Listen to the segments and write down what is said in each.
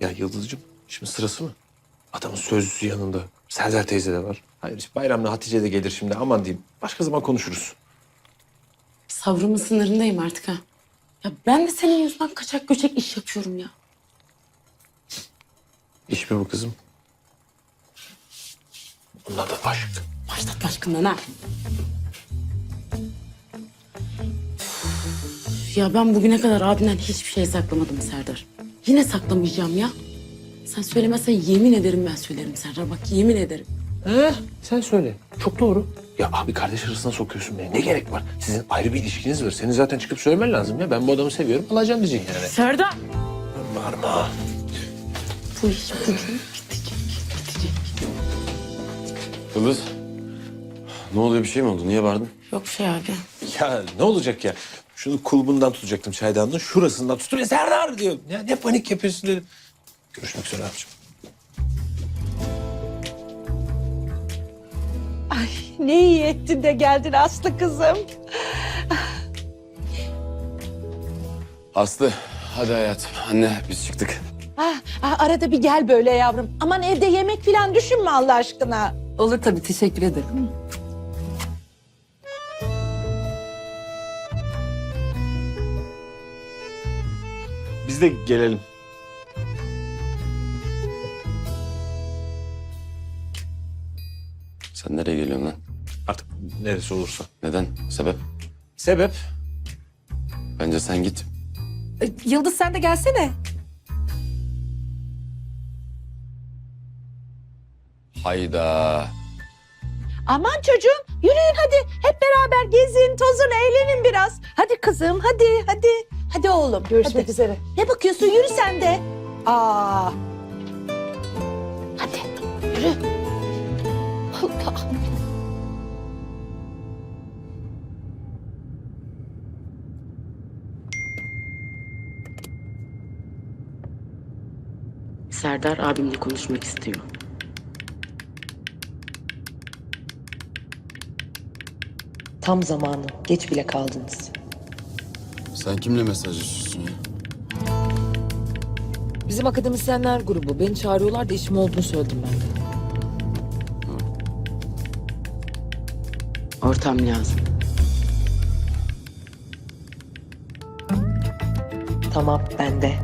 Ya Yıldız'cığım şimdi sırası mı? Adamın sözlüsü yanında. Serdar teyze de var. Hayır işte bayramla Hatice de gelir şimdi aman diyeyim. Başka zaman konuşuruz. Sabrımın sınırındayım artık ha. Ya ben de senin yüzünden kaçak göçek iş yapıyorum ya. İş mi bu kızım? Bunlar da aşk. Başlat başkından ha. Üf, Ya ben bugüne kadar abimden hiçbir şey saklamadım Serdar. Yine saklamayacağım ya. Sen söylemezsen yemin ederim ben söylerim Serdar. Bak yemin ederim. He, sen söyle. Çok doğru. Ya abi kardeş arasına sokuyorsun beni. Ne gerek var? Sizin ayrı bir ilişkiniz var. Senin zaten çıkıp söylemen lazım ya. Ben bu adamı seviyorum. Alacağım diyeceksin yani. Serdar! Bağırma. Bu iş bugün bitecek, bitecek. Yıldız. Ne oluyor bir şey mi oldu? Niye bağırdın? Yok şey abi. Ya ne olacak ya? Şunu kulbundan tutacaktım çaydanlığın. Şurasından tutuyor. Serdar diyor. Ya ne panik yapıyorsun dedim. Görüşmek üzere abicim. Ay ne iyi ettin de geldin Aslı kızım. Aslı. Hadi hayatım. Anne biz çıktık. Ah, ah, arada bir gel böyle yavrum. Aman evde yemek falan düşünme Allah aşkına. Olur tabii teşekkür ederim. Biz de gelelim. Sen nereye geliyorsun lan? Artık neresi olursa. Neden? Sebep? Sebep? Bence sen git. Yıldız sen de gelsene. Hayda. Aman çocuğum yürüyün hadi. Hep beraber gezin, tozun, eğlenin biraz. Hadi kızım hadi hadi. Hadi oğlum. Görüşmek üzere. Ne bakıyorsun yürü sen de. Aa. Hadi yürü. Allah. Serdar abimle konuşmak istiyor. Tam zamanı. Geç bile kaldınız. Sen kimle mesajlaşıyorsun ya? Bizim akademisyenler grubu. Beni çağırıyorlar da işim olduğunu söyledim ben de. Ortam lazım. Tamam, bende.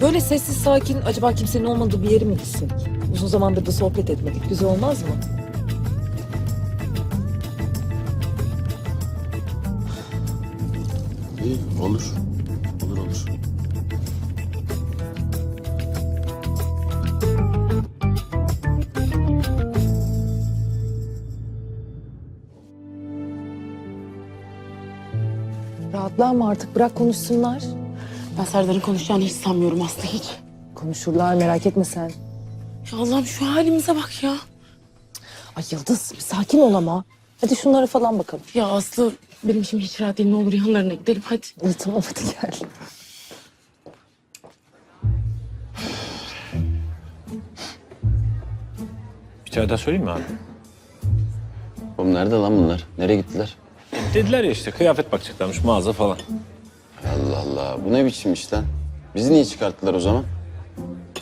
Böyle sessiz sakin acaba kimsenin olmadığı bir yere mi gitsek? Uzun zamandır da sohbet etmedik. Güzel olmaz mı? İyi olur. Olur olur. Rahatlar mı artık? Bırak konuşsunlar. Ben Serdar'ın konuşacağını hiç sanmıyorum Aslı hiç. Konuşurlar merak etme sen. Ya Allah'ım şu halimize bak ya. Ay Yıldız bir sakin ol ama. Hadi şunlara falan bakalım. Ya Aslı benim şimdi hiç rahat değil. Ne olur yanlarına gidelim hadi. İyi tamam hadi gel. Bir çay daha söyleyeyim mi abi? Oğlum nerede lan bunlar? Nereye gittiler? Dediler ya işte kıyafet bakacaklarmış mağaza falan. Allah Allah. Bu ne biçim iş lan? Bizi niye çıkarttılar o zaman?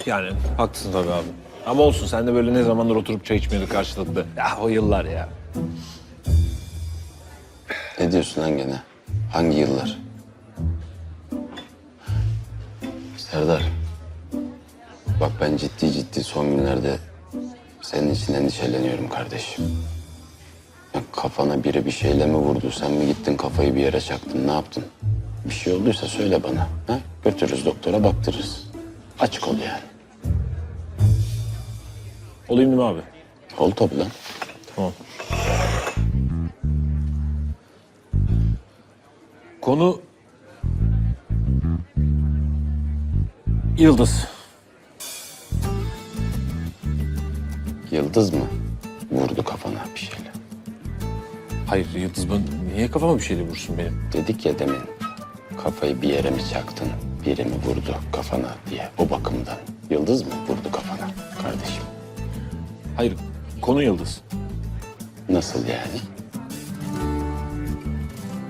Yani haklısın tabii abi. Ama olsun sen de böyle ne zamandır oturup çay içmiyorduk karşılıklı. Ya o yıllar ya. Ne diyorsun lan gene? Hangi yıllar? Serdar. Bak ben ciddi ciddi son günlerde senin için endişeleniyorum kardeşim. Ya kafana biri bir şeyle mi vurdu? Sen mi gittin kafayı bir yere çaktın? Ne yaptın? Bir şey olduysa söyle bana. Ha? Götürürüz doktora baktırırız. Açık ol yani. Olayım değil mi abi? Ol tabii lan. Tamam. Konu... Yıldız. Yıldız mı? Vurdu kafana bir şeyle. Hayır Yıldız ben niye kafama bir şeyle vursun benim? Dedik ya demin kafayı bir yere mi çaktın, biri mi vurdu kafana diye o bakımdan. Yıldız mı vurdu kafana kardeşim? Hayır konu Yıldız. Nasıl yani?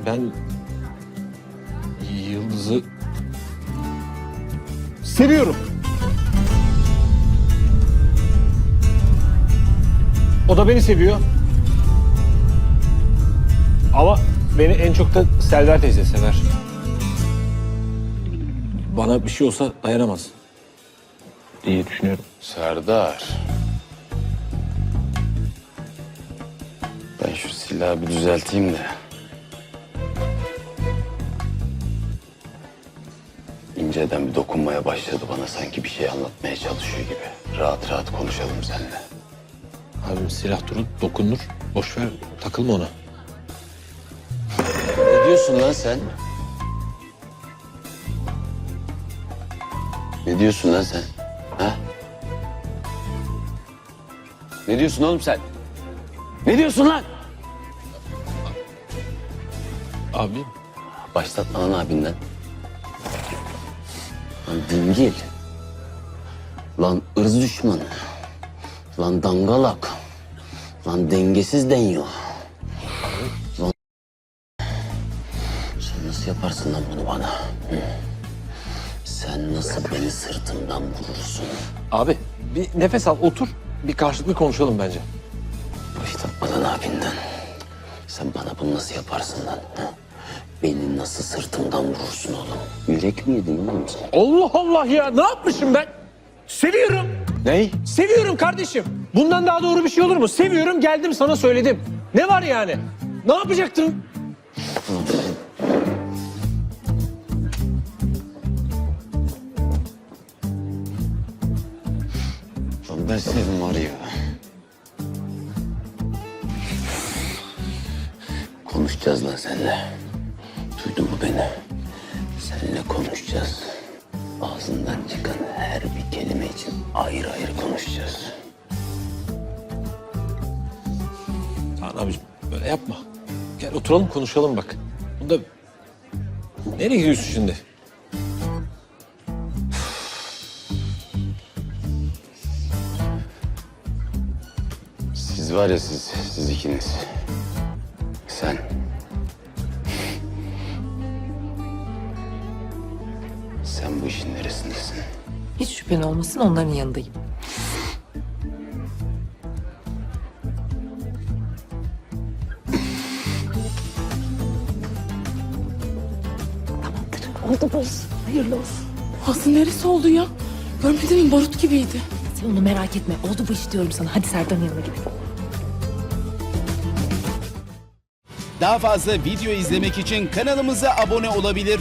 Ben Yıldız'ı Seviyorum. O da beni seviyor. Ama beni en çok da Selver teyze sever. Bana bir şey olsa dayanamaz diye düşünüyorum. Serdar. Ben şu silahı bir düzelteyim de. İnceden bir dokunmaya başladı bana sanki bir şey anlatmaya çalışıyor gibi. Rahat rahat konuşalım seninle. Abim silah durur, dokunur. Boş ver, takılma ona. Ne diyorsun lan sen? Ne diyorsun lan sen? Ha? Ne diyorsun oğlum sen? Ne diyorsun lan? Abim, Başlatma lan abinden. Lan dingil. Lan ırz düşmanı. Lan dangalak. Lan dengesiz deniyor. Lan... Sen nasıl yaparsın lan bunu bana? Hı? Sen nasıl beni sırtımdan vurursun? abi bir nefes al, otur. Bir karşılıklı konuşalım bence. Başlatma lan abinden. Sen bana bunu nasıl yaparsın lan? hı? Beni nasıl sırtımdan vurursun oğlum? Yürek mi yedin oğlum sen? Allah Allah ya, ne yapmışım ben? Seviyorum. Ney? Seviyorum kardeşim. Bundan daha doğru bir şey olur mu? Seviyorum, geldim sana söyledim. Ne var yani? Ne yapacaktım? Lan ben senin var ya. Konuşacağız lan seninle. Duydun mu beni? Seninle konuşacağız. Ağzından çıkan her bir kelime için ayrı ayrı konuşacağız. Tamam abicim, böyle yapma. Gel oturalım konuşalım bak. Bunda... Nereye gidiyorsun şimdi? Siz var ya siz, siz ikiniz. Sen. işin neresindesin? Hiç şüphen olmasın onların yanındayım. Oldu bu iş. Hayırlı olsun. Aslı neresi oldu ya? Görmedin mi barut gibiydi. Sen onu merak etme. Oldu bu iş diyorum sana. Hadi Serdar'ın yanına gidelim. Daha fazla video izlemek için kanalımıza abone olabilir.